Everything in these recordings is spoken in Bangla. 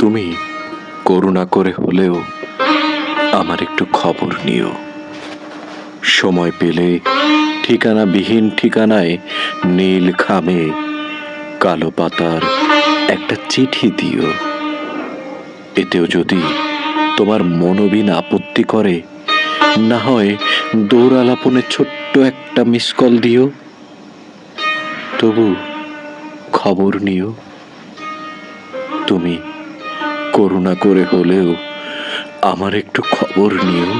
তুমি করুণা করে হলেও আমার একটু খবর নিও। সময় পেলে ঠিকানাবিহীন ঠিকানায় নীল খামে কালো পাতার একটা চিঠি দিও। এতেও যদি তোমার মনোবিন আপত্তি করে, না হয় দৌড়ালাপনে ছোট্ট একটা মিস কল দিও। তবু খবর নিও। তুমি করুণা করে হলেও আমার একটু খবর নিও।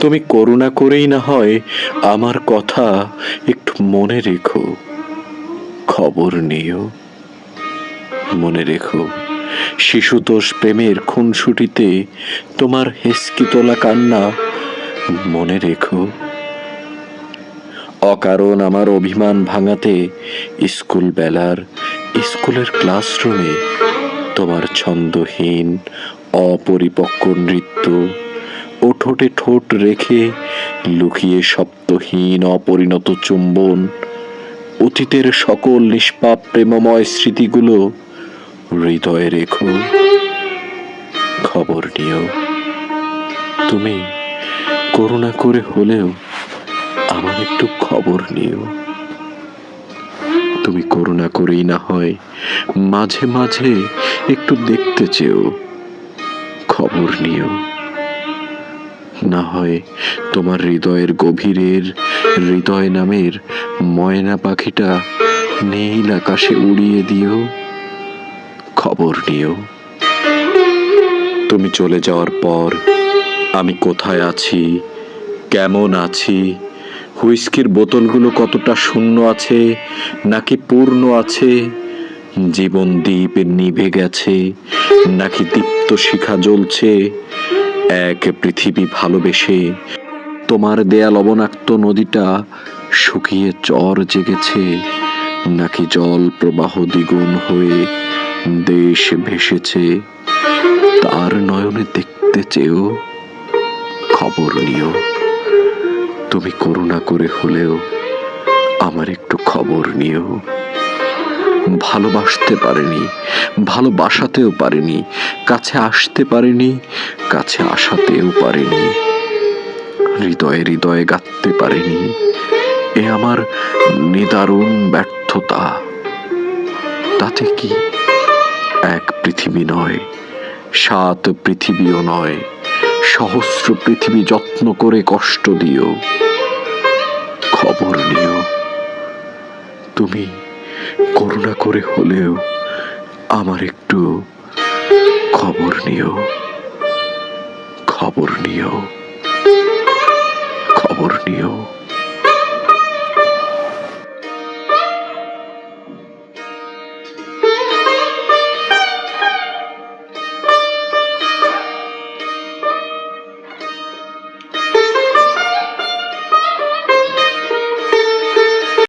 তুমি করুণা করেই না হয় আমার কথা একটু মনে রেখো। খবর নিও। মনে রেখো, শিশুতোষ প্রেমের খুনসুটিতে তোমার হেসকি তোলা কান্না মনে রেখো। অকারণ আমার অভিমান ভাঙাতে স্কুল বেলার স্কুলের ক্লাসরুমে তোমার ছন্দহীন, অপরিপক্ক নৃত্য, ও ঠোঁটে ঠোঁট রেখে লুকিয়ে সপ্তহীন, অপরিণত চুম্বন, অতীতের সকল নিষ্পাপ প্রেমময় স্মৃতিগুলো হৃদয়ে রেখো। খবর নিও। তুমি করুণা করে হলেও আমার একটু খবর নিও। তুমি করুণা করেই না হয় মাঝে মাঝে একটু দেখতে চেও, খবর নিও। না হয় তোমার হৃদয়ের গভীরের, হৃদয় নামের ময়না পাখিটা নীল আকাশে উড়িয়ে দিও, খবর নিও। তুমি চলে যাওয়ার পর আমি কোথায় আছি, কেমন আছি, হুইস্কির বোতলগুলো কতটা শূন্য আছে, নাকি পূর্ণ আছে জীবন দ্বীপ নিভে গেছে, নাকি দীপ্ত শিখা জ্বলছে, এক পৃথিবী ভালোবেসে। তোমার দেয়া লবণাক্ত নদীটা শুকিয়ে চর জেগেছে, নাকি জল প্রবাহ দ্বিগুণ হয়ে দেশ ভেসেছে। তার নয়নে দেখতে চেয়েও খবর নিও। তুমি করুণা করে হলেও আমার একটু খবর নিও। ভালোবাসতে পারেনি, ভালোবাসাতেও পারেনি, কাছে আসতে পারেনি, কাছে আসাতেও পারেনি, হৃদয়ে হৃদয়ে গাঁথতে পারেনি। এ আমার নিদারুণ ব্যর্থতা। তাতে কি? এক পৃথিবী নয়, সাত পৃথিবীও নয়, সহস্র পৃথিবী যত্ন করে কষ্ট দিও, খবর নিও। তুমি করুণা করে হলেও আমার একটু খবর নিও। খবর নিও।